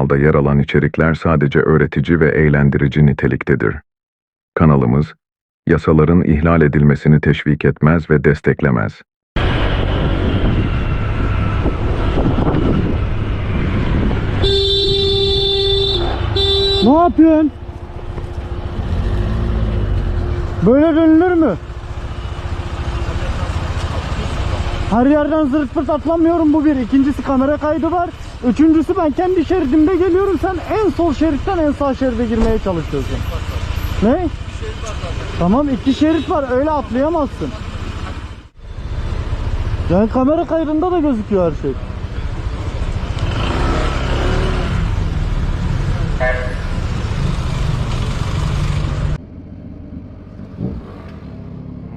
kanalda yer alan içerikler sadece öğretici ve eğlendirici niteliktedir. Kanalımız, yasaların ihlal edilmesini teşvik etmez ve desteklemez. Ne yapıyorsun? Böyle dönülür mü? Her yerden zırt pırt atlamıyorum bu bir. İkincisi kamera kaydı var. Üçüncüsü ben kendi şeridimde geliyorum. Sen en sol şeritten en sağ şeride girmeye çalışıyorsun. Ne? Tamam iki şerit var öyle atlayamazsın. Yani kamera kaydında da gözüküyor her şey.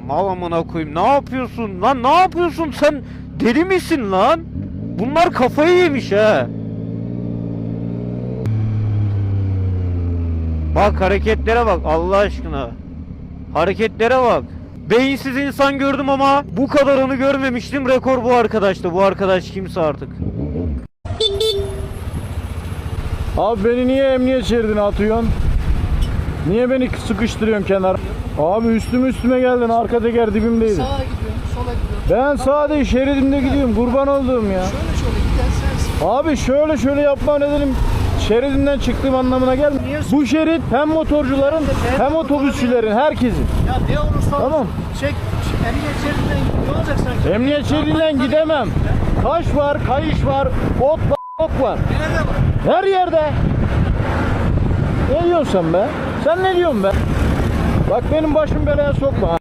Mal amına koyayım ne yapıyorsun lan ne yapıyorsun sen deli misin lan? Bunlar kafayı yemiş ha. Bak hareketlere bak Allah aşkına. Hareketlere bak. Beyinsiz insan gördüm ama bu kadarını görmemiştim. Rekor bu arkadaşta. Bu arkadaş kimse artık. Abi beni niye emniyet şeridine atıyorsun? Niye beni sıkıştırıyorsun kenar? Abi üstüme üstüme geldin arka teker dibimdeydi. Sağa gidiyorum, sola gidiyorum. Ben sade şeridimde gidiyorum kurban olduğum ya. Şöyle şöyle gidersen Abi şöyle şöyle yapma nedenim şeridimden çıktığım anlamına gelmiyor. Bu şerit hem motorcuların hem otobüsçülerin herkesin. ya ne olursa Tamam. Çek, emniyet şeridinden. Ne olacak sanki? Emniyet şeridinden gidemem. Taş var, kayış var, ot var, ok var. Nerede var? Her yerde. Ne diyorsun sen be? Sen ne diyorsun be? Bak benim başım belaya sokma. ha.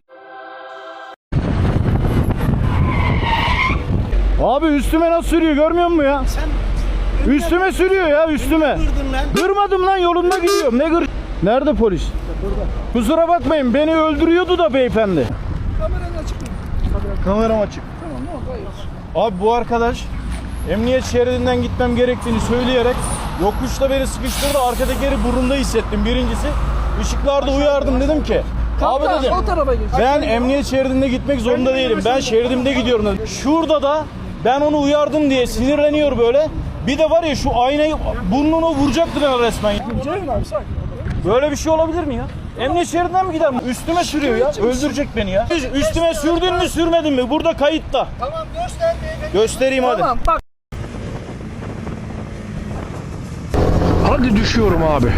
Abi üstüme nasıl sürüyor görmüyor musun ya? Sen Üstüme sürüyor ya üstüme. kırdın lan. Kırmadım lan yolunda gidiyorum. Ne gır? Nerede polis? Kusura bakmayın beni öldürüyordu da beyefendi. Kameran açık mı? Kameram açık. Tamam ne oldu? Hayır. Abi bu arkadaş emniyet şeridinden gitmem gerektiğini söyleyerek yokuşta beni sıkıştırdı. Arka tekeri burunda hissettim birincisi. Işıklarda uyardım dedim ki. Abi dedim. o tarafa geç. Ben emniyet şeridinde gitmek zorunda değilim. Ben şeridimde gidiyorum dedim. Şurada da ben onu uyardım diye sinirleniyor böyle. Bir de var ya şu aynayı burnunu vuracaktı bana resmen. Ceyhun abi sakin. Böyle bir şey olabilir mi ya? Emniyet şeridinden mi gider? Üstüme sürüyor ya. Öldürecek beni ya. Üstüme sürdün mü sürmedin mi? Burada kayıtta. Tamam göster beyefendi. Göstereyim hadi. Tamam bak. Hadi düşüyorum abi.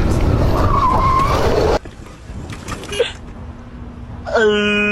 Eee,